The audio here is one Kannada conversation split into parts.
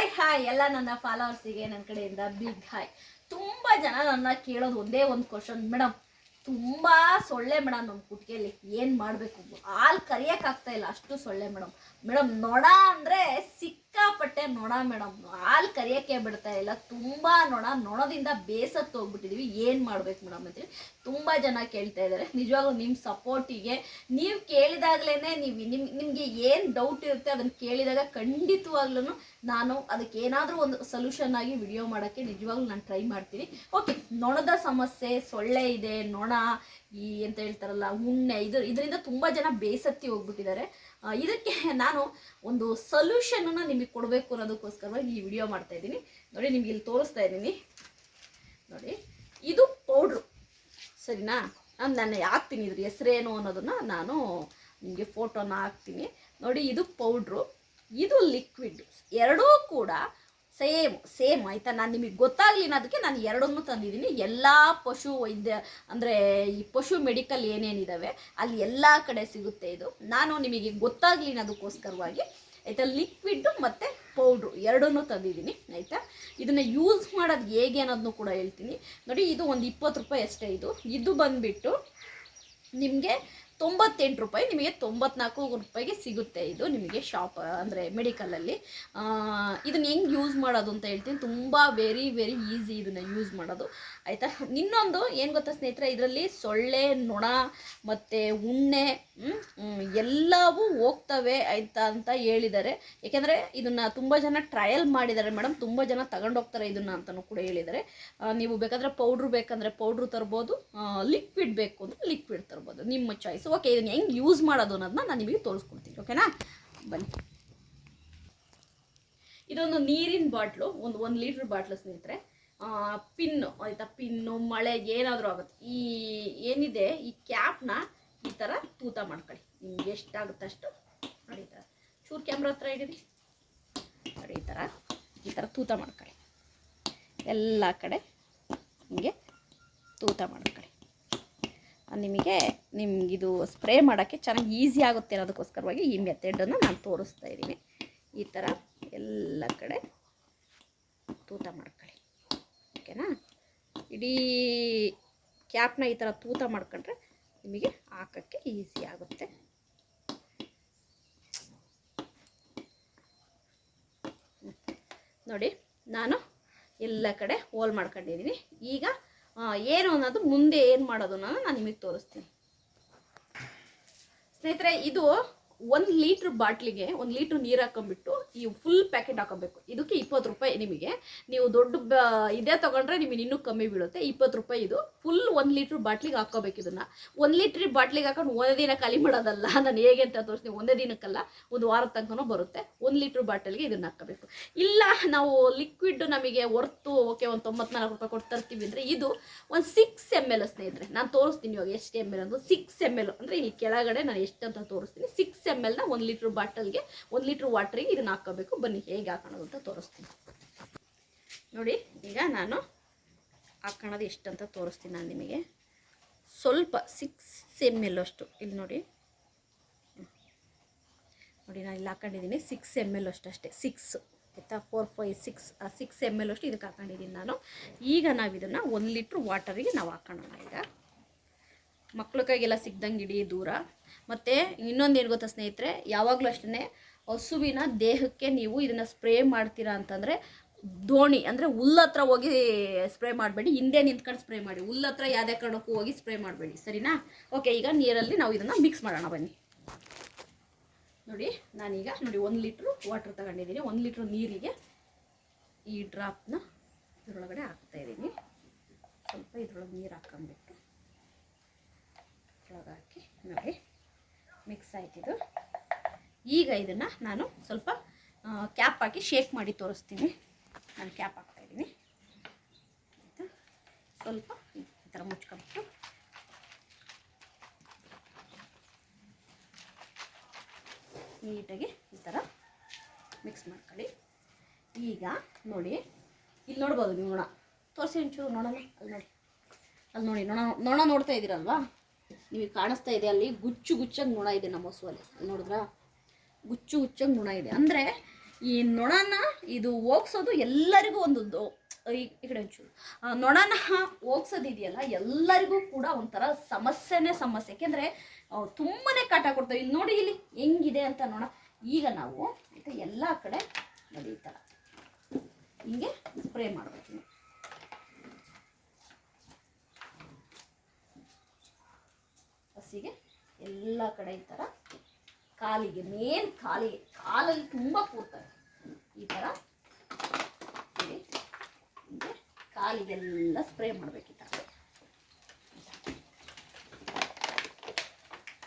ಹಾಯ್ ಹಾಯ್ ಎಲ್ಲ ನನ್ನ ಫಾಲೋವರ್ಸಿಗೆ ನನ್ನ ಕಡೆಯಿಂದ ಬಿಗ್ ಹಾಯ್ ತುಂಬ ಜನ ನನ್ನ ಕೇಳೋದು ಒಂದೇ ಒಂದು ಕ್ವಶನ್ ಮೇಡಮ್ ತುಂಬ ಸೊಳ್ಳೆ ಮೇಡಮ್ ನಮ್ಮ ಕುಟ್ಟಿಗೆಯಲ್ಲಿ ಏನು ಮಾಡಬೇಕು? ಹಾಲು ಕರಿಯೋಕ್ಕಾಗ್ತಾ ಇಲ್ಲ. ಅಷ್ಟು ಸೊಳ್ಳೆ ಮೇಡಮ್ ಮೇಡಮ್ ನೊಣ ಅಂದರೆ ಸಿಕ್ಕಾಪಟ್ಟೆ ನೊಣ ಮೇಡಮ್, ಹಾಲು ಕರಿಯೋಕ್ಕೆ ಬಿಡ್ತಾ ಇಲ್ಲ. ತುಂಬ ನೊಣ ನೊಣದಿಂದ ಬೇಸತ್ತು ಹೋಗ್ಬಿಟ್ಟಿದೀವಿ. ಏನು ಮಾಡ್ಬೇಕು ಮೇಡಮ್ ಅಂತೇಳಿ ತುಂಬ ಜನ ಕೇಳ್ತಾ ಇದ್ದಾರೆ ನಿಜವಾಗ್ಲೂ ನಿಮ್ಮ ಸಪೋರ್ಟಿಗೆ ನೀವು ಕೇಳಿದಾಗ್ಲೇ ನೀವು ನಿಮ್, ನಿಮಗೆ ಏನು ಡೌಟ್ ಇರುತ್ತೆ ಅದನ್ನು ಕೇಳಿದಾಗ ಖಂಡಿತವಾಗ್ಲೂ ನಾನು ಅದಕ್ಕೆ ಏನಾದರೂ ಒಂದು ಸೊಲ್ಯೂಷನ್ ಆಗಿ ವಿಡಿಯೋ ಮಾಡೋಕ್ಕೆ ನಿಜವಾಗ್ಲೂ ನಾನು ಟ್ರೈ ಮಾಡ್ತೀನಿ. ಓಕೆ ನೊಣದ ಸಮಸ್ಯೆ, ಸೊಳ್ಳೆ ಇದೆ ನೊಣ ಈ ಅಂತ ಹೇಳ್ತಾರಲ್ಲ, ಉಣ್ಣೆ ಇದು ಇದರಿಂದ ತುಂಬ ಜನ ಬೇಸತ್ತಿ ಹೋಗ್ಬಿಟ್ಟಿದ್ದಾರೆ. ಇದಕ್ಕೆ ನಾನು ಒಂದು ಸೊಲ್ಯೂಷನನ್ನು ನಿಮಗೆ ಕೊಡಬೇಕು ಅನ್ನೋದಕ್ಕೋಸ್ಕರವಾಗಿ ಈ ವಿಡಿಯೋ ಮಾಡ್ತಾ ಇದ್ದೀನಿ. ನೋಡಿ, ನಿಮ್ಗೆ ಇಲ್ಲಿ ತೋರಿಸ್ತಾ ಇದ್ದೀನಿ. ನೋಡಿ, ಇದು ಪೌಡ್ರು ಸರಿನಾ? ನಾನು ನಾನು ಹಾಕ್ತೀನಿ ಇದ್ರ ಹೆಸರೇನು ಅನ್ನೋದನ್ನು ನಾನು ನಿಮಗೆ ಫೋಟೋನ ಹಾಕ್ತೀನಿ. ನೋಡಿ, ಇದು ಪೌಡ್ರು ಇದು ಲಿಕ್ವಿಡ್ ಎರಡೂ ಕೂಡ ಸೇಮ್ ಸೇಮ್ ಆಯಿತಾ? ನಾನು ನಿಮಗೆ ಗೊತ್ತಾಗಲಿ ಅನ್ನೋದಕ್ಕೆ ನಾನು ಎರಡನ್ನೂ ತಂದಿದ್ದೀನಿ. ಎಲ್ಲ ಪಶು ವೈದ್ಯ, ಅಂದರೆ ಈ ಪಶು ಮೆಡಿಕಲ್ ಏನೇನಿದ್ದಾವೆ ಅಲ್ಲಿ ಎಲ್ಲ ಕಡೆ ಸಿಗುತ್ತೆ ಇದು. ನಾನು ನಿಮಗೆ ಗೊತ್ತಾಗಲಿ ಅನ್ನೋದಕ್ಕೋಸ್ಕರವಾಗಿ ಆಯಿತಾ ಲಿಕ್ವಿಡ್ಡು ಮತ್ತು ಪೌಡ್ರು ಎರಡನ್ನೂ ತಂದಿದ್ದೀನಿ, ಆಯಿತಾ? ಇದನ್ನು ಯೂಸ್ ಮಾಡೋದು ಹೇಗೆ ಅನ್ನೋದನ್ನು ಕೂಡ ಹೇಳ್ತೀನಿ. ನೋಡಿ, ಇದು ಒಂದು ಇಪ್ಪತ್ತು ರೂಪಾಯಿ ಅಷ್ಟೇ ಇದು. ಇದು ಬಂದುಬಿಟ್ಟು ನಿಮಗೆ ತೊಂಬತ್ತೆಂಟು ರೂಪಾಯಿ, ನಿಮಗೆ ತೊಂಬತ್ನಾಲ್ಕು ರೂಪಾಯಿಗೆ ಸಿಗುತ್ತೆ ಇದು ನಿಮಗೆ ಶಾಪ್ ಅಂದರೆ ಮೆಡಿಕಲಲ್ಲಿ ಇದನ್ನು ಹೆಂಗೆ ಯೂಸ್ ಮಾಡೋದು ಅಂತ ಹೇಳ್ತೀನಿ. ತುಂಬ ವೆರಿ ವೆರಿ ಈಸಿ ಇದನ್ನು ಯೂಸ್ ಮಾಡೋದು. ಆಯಿತಾ? ಇನ್ನೊಂದು, ಏನು ಗೊತ್ತಾ ಸ್ನೇಹಿತರೆ? ಇದರಲ್ಲಿ ಸೊಳ್ಳೆ, ನೊಣ, ಮತ್ತು ಉಣ್ಣೆ ಎಲ್ಲವೂ ಹೋಗ್ತವೆ ಅಂತ ಅಂತ ಹೇಳಿದ್ದಾರೆ. ಯಾಕೆಂದರೆ ಇದನ್ನು ತುಂಬ ಜನ ಟ್ರಯಲ್ ಮಾಡಿದ್ದಾರೆ ಮೇಡಮ್ ತುಂಬ ಜನ ತಗೊಂಡೋಗ್ತಾರೆ ಇದನ್ನು ಅಂತಲೂ ಕೂಡ ಹೇಳಿದ್ದಾರೆ. ನೀವು ಬೇಕಾದರೆ ಪೌಡ್ರು ಬೇಕಂದರೆ ಪೌಡ್ರು ತರ್ಬೋದು ಲಿಕ್ವಿಡ್ ಬೇಕು ಅಂದರೆ ಲಿಕ್ವಿಡ್ ತರ್ಬೋದು. ನಿಮ್ಮ ಚಾಯ್ಸ್ ಓಕೆ ಇದನ್ನು ಹೆಂಗೆ ಯೂಸ್ ಮಾಡೋದು ಅನ್ನೋದನ್ನ ನಾನು ನಿಮಗೆ ತೋರಿಸ್ಕೊಡ್ತೀನಿ. ಓಕೆನಾ ಬನ್ನಿ. ಇದೊಂದು ನೀರಿನ ಬಾಟ್ಲು, ಒಂದು ಒಂದು ಲೀಟ್ರ್ ಬಾಟ್ಲು ಸ್ನೇಹಿತರೆ. ಪಿನ್ನು ಆಯಿತಾ ಪಿನ್ನು ಮಳೆ ಏನಾದರೂ ಆಗುತ್ತೆ. ಈ ಏನಿದೆ, ಈ ಕ್ಯಾಪ್ನ ಈ ಥರ ತೂತ ಮಾಡ್ಕೊಳ್ಳಿ. ನಿಮ್ಗೆ ಎಷ್ಟಾಗುತ್ತೆ ಅಷ್ಟು ನೋಡಿ ಈ ಥರ ಚೂರು ಕ್ಯಾಮ್ರಾ ಹತ್ರ ಇಡೀರಿ. ನೋಡಿ ಈ ಥರ ಈ ಥರ ತೂತ ಮಾಡ್ಕೊಳ್ಳಿ. ಎಲ್ಲ ಕಡೆ ಹಿಂಗೆ ತೂತ ಮಾಡ್ಕೊಳ್ಳಿ. ನಿಮಗೆ ನಿಮಗಿದು ಸ್ಪ್ರೇ ಮಾಡೋಕ್ಕೆ ಚೆನ್ನಾಗಿ ಈಸಿ ಆಗುತ್ತೆ ಅನ್ನೋದಕ್ಕೋಸ್ಕರವಾಗಿ ಈ ಮೆಥಡನ್ನು ನಾನು ತೋರಿಸ್ತಾ ಇದ್ದೀನಿ. ಈ ಥರ ಎಲ್ಲ ಕಡೆ ತೂತ ಮಾಡ್ಕೊಳ್ಳಿ. ಓಕೆನಾ ಇಡೀ ಕ್ಯಾಪ್ನ ಈ ಥರ ತೂತ ಮಾಡ್ಕೊಂಡ್ರೆ ನಿಮಗೆ ಹಾಕೋಕ್ಕೆ ಈಸಿ ಆಗುತ್ತೆ. ನೋಡಿ, ನಾನು ಎಲ್ಲ ಕಡೆ ಹೋಲ್ ಮಾಡ್ಕೊಂಡಿದ್ದೀನಿ. ಈಗ ಏನು ಅನ್ನೋದು ಮುಂದೆ ಏನು ಮಾಡೋದು ಅನ್ನೋದು ನಾನು ನಿಮಗೆ ತೋರಿಸ್ತೀನಿ. ಸ್ನೇಹಿತರೆ, ಇದು ಒಂದು ಲೀಟ್ರ್ ಬಾಟ್ಲಿಗೆ, ಒಂದು ಲೀಟ್ರ್ ನೀರು ಹಾಕೊಂಡ್ಬಿಟ್ಟು ಈ ಫುಲ್ ಪ್ಯಾಕೆಟ್ ಹಾಕೋಬೇಕು. ಇದಕ್ಕೆ ಇಪ್ಪತ್ತು ರೂಪಾಯಿ ನಿಮಗೆ. ನೀವು ದೊಡ್ಡ ಇದೇ ತೊಗೊಂಡ್ರೆ ನಿಮಗೆ ಇನ್ನೂ ಕಮ್ಮಿ ಬೀಳುತ್ತೆ. ಇಪ್ಪತ್ತು ರೂಪಾಯಿ ಇದು. ಫುಲ್ ಒಂದು ಲೀಟ್ರ್ ಬಾಟ್ಲಿಗೆ ಹಾಕೋಬೇಕು ಇದನ್ನು. ಒಂದು ಲೀಟ್ರ್ ಬಾಟ್ಲಿಗೆ ಹಾಕೊಂಡು ಒಂದೇ ದಿನ ಖಾಲಿ ಮಾಡೋದಲ್ಲ. ನಾನು ಹೇಗೆ ಅಂತ ತೋರಿಸ್ತೀನಿ. ಒಂದೇ ದಿನಕ್ಕಲ್ಲ. ಒಂದು ವಾರ ತನಕನೂ ಬರುತ್ತೆ. ಒಂದು ಲೀಟ್ರ್ ಬಾಟಲ್ಗೆ ಇದನ್ನು ಹಾಕಬೇಕು ಇಲ್ಲ, ನಾವು ಲಿಕ್ವಿಡ್ ನಮಗೆ ಹೊರ್ತು, ಓಕೆ, ಒಂದು ತೊಂಬತ್ನಾಲ್ಕು ರೂಪಾಯಿ ಕೊಟ್ಟು ತರ್ತೀವಿ ಅಂದರೆ ಇದು ಒಂದು ಸಿಕ್ಸ್ ಎಂ ಎಲ್ ಸ್ನೇಹಿತರೆ, ನಾನು ತೋರಿಸ್ತೀನಿ ಇವಾಗ ಎಷ್ಟು ಎಂ ಎಲ್ ಅಂದ್ರೆ ಸಿಕ್ಸ್ ಎಂ ಎಲ್ ಅಂದರೆ ಇಲ್ಲಿ ಕೆಳಗಡೆ ನಾನು ಎಷ್ಟು ಅಂತ ತೋರಿಸ್ತೀನಿ. ಸಿಕ್ಸ್ ಎಂ ಎಲ್ನ ಒಂದು ಲೀಟ್ರ್ ಬಾಟಲ್ಗೆ, ಒಂದು ಲೀಟ್ರ್ ವಾಟ್ರಿಗೆ ಇದನ್ನು ಹಾಕೋಬೇಕು. ಬನ್ನಿ, ಹೇಗೆ ಹಾಕೋಣದು ಅಂತ ತೋರಿಸ್ತೀನಿ. ನೋಡಿ, ಈಗ ನಾನು ಹಾಕೋಣದು ಎಷ್ಟಂತ ತೋರಿಸ್ತೀನಿ ನಾನು ನಿಮಗೆ. ಸ್ವಲ್ಪ ಸಿಕ್ಸ್ ಎಂ ಎಲ್ ಅಷ್ಟು. ಇಲ್ಲಿ ನೋಡಿ. ನೋಡಿ, ನಾನು ಇಲ್ಲಿ ಹಾಕೊಂಡಿದ್ದೀನಿ ಸಿಕ್ಸ್ ಎಂ ಎಲ್ ಅಷ್ಟು ಅಷ್ಟೇ. ಸಿಕ್ಸ್ ಆಯಿತಾ? Four five six six M L ಅಷ್ಟು ಇದಕ್ಕೆ ಹಾಕೊಂಡಿದ್ದೀನಿ ನಾನು. ಈಗ ನಾವು ಇದನ್ನು ಒಂದು ಲೀಟ್ರ್ ವಾಟರಿಗೆ ನಾವು ಹಾಕೋಣ ಈಗ. ಮಕ್ಳ ಕೈಗೆಲ್ಲ ಸಿಗ್ದಂಗೆ ಇಡೀ ದೂರ. ಮತ್ತು ಇನ್ನೊಂದು ಏನು ಗೊತ್ತಾ ಸ್ನೇಹಿತರೆ? ಯಾವಾಗಲೂ ಅಷ್ಟೇ ಹಸುವಿನ ದೇಹಕ್ಕೆ ನೀವು ಇದನ್ನು ಸ್ಪ್ರೇ ಮಾಡ್ತೀರಾ ಅಂತಂದರೆ ದೋಣಿ, ಅಂದರೆ ಹತ್ರ ಹೋಗಿ ಸ್ಪ್ರೇ ಮಾಡಬೇಡಿ, ಹಿಂದೆ ನಿಂತ್ಕೊಂಡು ಸ್ಪ್ರೇ ಮಾಡಿ ಹತ್ರ ಯಾವುದೇ ಕಾರಣಕ್ಕೂ ಹೋಗಿ ಸ್ಪ್ರೇ ಮಾಡಬೇಡಿ, ಸರಿನಾ? ಓಕೆ ಈಗ ನೀರಲ್ಲಿ ನಾವು ಇದನ್ನು ಮಿಕ್ಸ್ ಮಾಡೋಣ, ಬನ್ನಿ. ನೋಡಿ, ನಾನೀಗ ನೋಡಿ ಒಂದು ಲೀಟ್ರು ವಾಟ್ರ್ ತಗೊಂಡಿದ್ದೀನಿ, ಒಂದು ಲೀಟ್ರ್ ನೀರಿಗೆ ಈ ಡ್ರಾಪ್ನ ಇದರೊಳಗಡೆ ಹಾಕ್ತಾ ಇದ್ದೀನಿ. ಸ್ವಲ್ಪ ಇದ್ರೊಳಗೆ ನೀರು ಹಾಕೊಂಡ್ಬಿಟ್ಟು ಹಾಕಿ ನೋಡಿ ಮಿಕ್ಸ್ ಆಯ್ತಿದು ಈಗ ಇದನ್ನು ನಾನು ಸ್ವಲ್ಪ ಕ್ಯಾಪ್ ಹಾಕಿ ಶೇಕ್ ಮಾಡಿ ತೋರಿಸ್ತೀನಿ. ನಾನು ಕ್ಯಾಪ್ ಹಾಕ್ತಾಯಿದ್ದೀನಿ ಆಯಿತಾ? ಸ್ವಲ್ಪ ಈ ಥರ ಮುಚ್ಕೊಂಬಿಟ್ಟು ನೀಟಾಗಿ ಈ ಥರ ಮಿಕ್ಸ್ ಮಾಡ್ಕೊಳ್ಳಿ. ಈಗ ನೋಡಿ, ಇಲ್ಲಿ ನೋಡ್ಬೋದು ನೀವು ನೋಣ ತೋರಿಸಿ ಒಂಚೂರು ನೋಡೋಣ. ಅಲ್ಲಿ ನೋಡಿ. ಅಲ್ಲಿ ನೋಡಿ ನೋಣ ನೋಣ ನೋಡ್ತಾ ಇದ್ದೀರಲ್ವಾ? ನಿಮಗೆ ಕಾಣಿಸ್ತಾ ಇದೆ ಅಲ್ಲಿ. ಗುಚ್ಚು ಗುಚ್ಚಾಗಿ ನೋಣ ಇದೆ ನಮ್ಮ ಹಸುವಲ್ಲಿ. ನೋಡಿದ್ರಾ? ಗುಚ್ಚು ಹುಚ್ಚಂಗೆ ನೊಣ ಇದೆ. ಅಂದರೆ ಈ ನೊಣನ ಇದು ಹೋಗ್ಸೋದು ಎಲ್ಲರಿಗೂ ಒಂದು ಈ ಕಡೆ ಒಂಚೂರು. ನೊಣನ ಹೋಗ್ಸೋದಿದೆಯಲ್ಲ ಎಲ್ಲರಿಗೂ ಕೂಡ ಒಂಥರ ಸಮಸ್ಯೆನೇ ಸಮಸ್ಯೆ. ಯಾಕೆಂದರೆ ತುಂಬಾ ಕಾಟ ಕೊಡ್ತವೆ. ಇಲ್ಲಿ ನೋಡಿ ಇಲ್ಲಿ ಹೆಂಗಿದೆ ಅಂತ ನೋಡ ಈಗ ನಾವು ಆಯಿತಾ ಎಲ್ಲ ಕಡೆ ನೋಡಿ ಈ ಥರ ಹಿಂಗೆ ಸ್ಪ್ರೇ ಮಾಡಬೇಕು ಹಸಿಗೆ ಎಲ್ಲ ಕಡೆ ಈ ಥರ ಕಾಲಿಗೆ, ಮೇನ್ ಕಾಲಿಗೆ, ಕಾಲಲ್ಲಿ ತುಂಬ ಕೂರ್ತವೆ ಈ ಥರ ಕಾಲಿಗೆಲ್ಲ ಸ್ಪ್ರೇ ಮಾಡಬೇಕು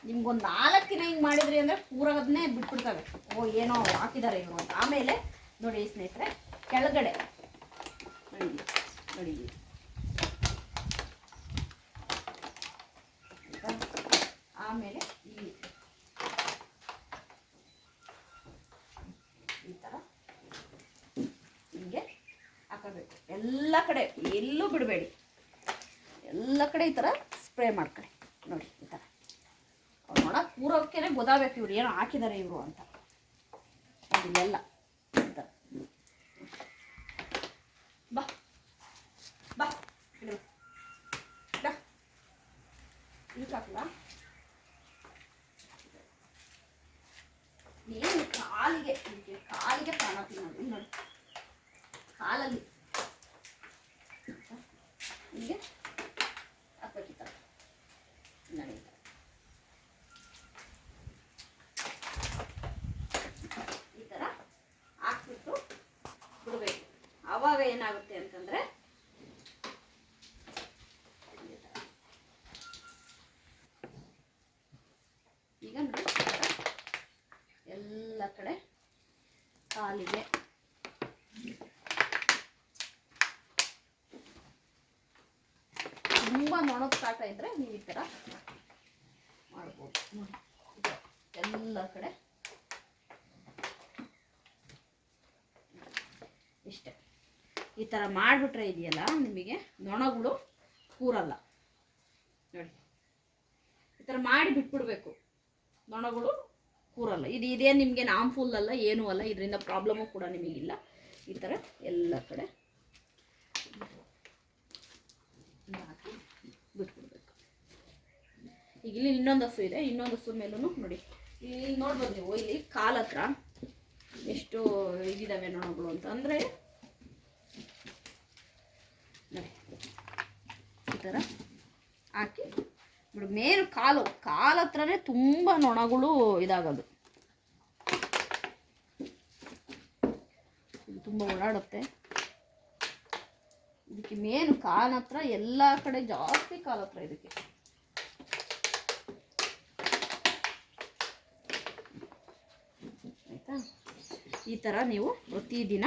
ನಿಮ್ಗೊಂದು ನಾಲ್ಕು ದಿನ ಹಿಂಗೆ ಮಾಡಿದ್ರಿ ಅಂದರೆ ಪೂರದನ್ನೇ ಬಿಟ್ಬಿಡ್ತವೆ. ಓ, ಏನೋ ಹಾಕಿದ್ದಾರೆ ಇವರು ಅಂತ. ಆಮೇಲೆ ನೋಡಿ ಸ್ನೇಹಿತರೆ, ಕೆಳಗಡೆ. ನೋಡಿ ನೋಡಿ. ಆಮೇಲೆ ಇಲ್ಲಿ ಈ ಥರ ಹಿಂಗೆ ಹಾಕಬೇಕು ಎಲ್ಲ ಕಡೆ, ಎಲ್ಲೂ ಬಿಡಬೇಡಿ. ಎಲ್ಲ ಕಡೆ ಈ ಥರ ಸ್ಪ್ರೇ ಮಾಡ್ಕೊಳ್ಳಿ. ನೋಡಿ, ಈ ಥರ ಅವ್ರು ನೋಡ ಕೂರೋಕ್ಕೇ ಗೊತ್ತಾಗಬೇಕು ಇವ್ರು ಏನೋ ಹಾಕಿದ್ದಾರೆ ಇವರು ಅಂತ. ಇಲ್ಲೆಲ್ಲ. ಈ ಬಾ. ಬಾ. ಇದಕ್ಕೆ ಹಾಕಲಾ? ಏನು ಕಾಲಿಗೆ ಕಾಲಿಗೆ ಪ್ರಾಣ ತಿನ್ನೋದು ನೋಡಿ ಕಾಲಲ್ಲಿ ಹೀಗೆ ಹಾಕ್ಬೇಕು ಈ ಥರ ನೋಡಿ ಈ ಥರ. ಈ ಥರ ಹಾಕ್ಬಿಟ್ಟು ಬಿಡಬೇಕು ಆವಾಗ ಏನಾಗುತ್ತೆ ಅಂತಂದರೆ ಈಗ ಎಲ್ಲ ಕಡೆ ಕಾಲಿಗೆ. ತುಂಬ ನೊಣದ ಕಾಟ ಇದ್ದರೆ ನೀವು ಈ ಥರ ಮಾಡ್ಬೋದು. ಎಲ್ಲ ಕಡೆ ಇಷ್ಟೇ. ಈ ಥರ ಮಾಡಿಬಿಟ್ರೆ ಇದೆಯಲ್ಲ ನಿಮಗೆ ನೊಣಗಳು ಕೂರಲ್ಲ. ನೋಡಿ. ಈ ಥರ ಮಾಡಿ ಬಿಟ್ಬಿಡ್ಬೇಕು. ನೊಣಗಳು ಕೂರಲ್ಲ. ಇದು ಇದೇ ನಿಮಗೆ ನಾಮ್ಫುಲ್ ಅಲ್ಲ, ಏನೂ ಅಲ್ಲ, ಇದರಿಂದ ಪ್ರಾಬ್ಲಮು ಕೂಡ ನಿಮಗಿಲ್ಲ ಈ ಥರ ಎಲ್ಲ ಕಡೆ ಹಾಕಿ ಬಿಟ್ಬಿಡ್ಬೇಕು. ಈಗ ಇಲ್ಲಿ ಇನ್ನೊಂದು ಹಸು ಇದೆ. ಇನ್ನೊಂದು ಹಸು ಮೇಲೂ ನೋಡಿ. ಇಲ್ಲಿ ನೋಡ್ಬೋದು ನೀವು, ಇಲ್ಲಿ ಕಾಲ ಹತ್ರ ಎಷ್ಟು ಇದಿದ್ದಾವೆ ನೊಣಗಳು ಅಂತ. ಅಂದರೆ ನೋಡಿ ಈ ಥರ ಹಾಕಿ. ಬಿಡು ಮೇನ್ ಕಾಲು, ಕಾಲ ಹತ್ರನೇ ತುಂಬ ನೊಣಗಳು ಇದಾಗೋದು. ಇದು ತುಂಬ ಓಡಾಡುತ್ತೆ. ಇದಕ್ಕೆ ಮೇನ್ ಕಾಲ ಹತ್ರ ಎಲ್ಲ ಕಡೆ ಜಾಸ್ತಿ ಕಾಲ ಹತ್ರ ಇದಕ್ಕೆ. ಆಯ್ತಾ? ಈ ಥರ ನೀವು ಪ್ರತಿದಿನ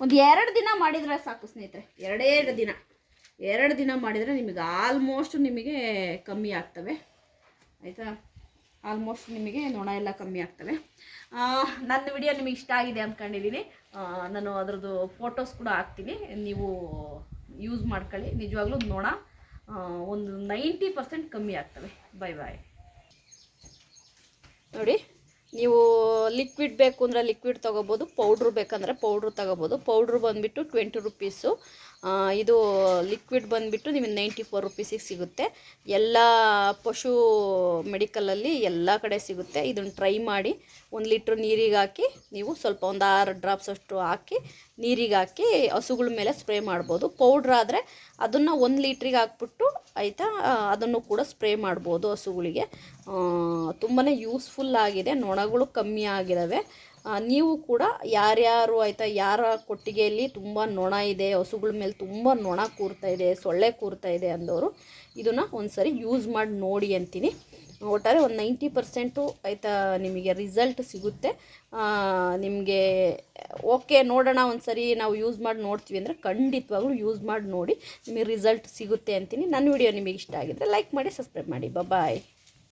ಒಂದು ಎರಡು ದಿನ ಮಾಡಿದರೆ ಸಾಕು ಸ್ನೇಹಿತರೆ. ಎರಡು ದಿನ. ಎರಡು ದಿನ ಮಾಡಿದರೆ ನಿಮಗೆ ಆಲ್ಮೋಸ್ಟ್ ನಿಮಗೆ ಕಮ್ಮಿ ಆಗ್ತವೆ. ಆಯಿತಾ? ಆಲ್ಮೋಸ್ಟ್ ನಿಮಗೆ ನೊಣ ಎಲ್ಲ ಕಮ್ಮಿ ಆಗ್ತವೆ. ನನ್ನ ವಿಡಿಯೋ ನಿಮಗೆ ಇಷ್ಟ ಆಗಿದೆ ಅಂದ್ಕೊಂಡಿದ್ದೀನಿ ನಾನು ಅದರದ್ದು ಫೋಟೋಸ್ ಕೂಡ ಹಾಕ್ತೀನಿ. ನೀವು ಯೂಸ್ ಮಾಡ್ಕೊಳ್ಳಿ. ನಿಜವಾಗ್ಲೂ ನೊಣ ಒಂದು ನೈಂಟಿ ಪರ್ಸೆಂಟ್ ಕಮ್ಮಿ ಆಗ್ತವೆ. ಬೈ ಬಾಯ್ ನೋಡಿ, ನೀವು ಲಿಕ್ವಿಡ್ ಬೇಕು ಅಂದರೆ ಲಿಕ್ವಿಡ್ ತೊಗೋಬೋದು ಪೌಡ್ರ್ ಬೇಕಂದರೆ ಪೌಡ್ರ್ ತೊಗೋಬೋದು. ಪೌಡ್ರ್ ಬಂದುಬಿಟ್ಟು ಟ್ವೆಂಟಿ ರುಪೀಸು ಇದು ಲಿಕ್ವಿಡ್ ಬಂದುಬಿಟ್ಟು ನಿಮಗೆ ನೈಂಟಿ ಫೋರ್ ರುಪೀಸಿಗೆ ಸಿಗುತ್ತೆ. ಎಲ್ಲ ಪಶು ಮೆಡಿಕಲಲ್ಲಿ ಎಲ್ಲ ಕಡೆ ಸಿಗುತ್ತೆ. ಇದನ್ನು ಟ್ರೈ ಮಾಡಿ ಒಂದು ಲೀಟ್ರ್ ನೀರಿಗೆ ಹಾಕಿ, ನೀವು ಸ್ವಲ್ಪ ಒಂದು ಆರು ಡ್ರಾಪ್ಸ್ ಅಷ್ಟು ಹಾಕಿ ನೀರಿಗೆ ಹಾಕಿ ಹಸುಗಳ ಮೇಲೆ ಸ್ಪ್ರೇ ಮಾಡ್ಬೋದು. ಪೌಡ್ರ್ ಆದರೆ ಅದನ್ನು ಒಂದು ಲೀಟ್ರಿಗೆ ಹಾಕ್ಬಿಟ್ಟು ಆಯಿತಾ, ಅದನ್ನು ಕೂಡ ಸ್ಪ್ರೇ ಮಾಡ್ಬೋದು ಹಸುಗಳಿಗೆ. ತುಂಬಾ ಯೂಸ್ಫುಲ್ ಆಗಿದೆ. ನೊಣಗಳು ಕಮ್ಮಿ ಆಗಿದ್ದಾವೆ ನೀವು ಕೂಡ ಯಾರ್ಯಾರು ಆಯಿತಾ, ಯಾರ ಕೊಟ್ಟಿಗೆಯಲ್ಲಿ ತುಂಬ ನೊಣ ಇದೆ, ಹಸುಗಳ ಮೇಲೆ ತುಂಬ ನೊಣ ಕೂರ್ತಾ ಇದೆ, ಸೊಳ್ಳೆ ಕೂರ್ತಾ ಇದೆ ಅಂದವರು ಇದನ್ನು ಒಂದ್ಸರಿ ಯೂಸ್ ಮಾಡಿ ನೋಡಿ ಅಂತೀನಿ. ಒಟ್ಟಾರೆ ಒಂದು ನೈಂಟಿ ಪರ್ಸೆಂಟು ಆಯಿತಾ ನಿಮಗೆ ರಿಸಲ್ಟ್ ಸಿಗುತ್ತೆ. ನಿಮಗೆ ಓಕೆ ನೋಡೋಣ ಒಂದು ಸರಿ ನಾವು ಯೂಸ್ ಮಾಡಿ ನೋಡ್ತೀವಿ ಅಂದರೆ ಖಂಡಿತವಾಗ್ಲೂ ಯೂಸ್ ಮಾಡಿ ನೋಡಿ ನಿಮಗೆ ರಿಸಲ್ಟ್ ಸಿಗುತ್ತೆ ಅಂತೀನಿ. ನನ್ನ ವಿಡಿಯೋ ನಿಮಗೆ ಇಷ್ಟ ಆಗಿದ್ದರೆ ಲೈಕ್ ಮಾಡಿ ಸಬ್ಸ್ಕ್ರೈಬ್ ಮಾಡಿ. ಬಾಯ್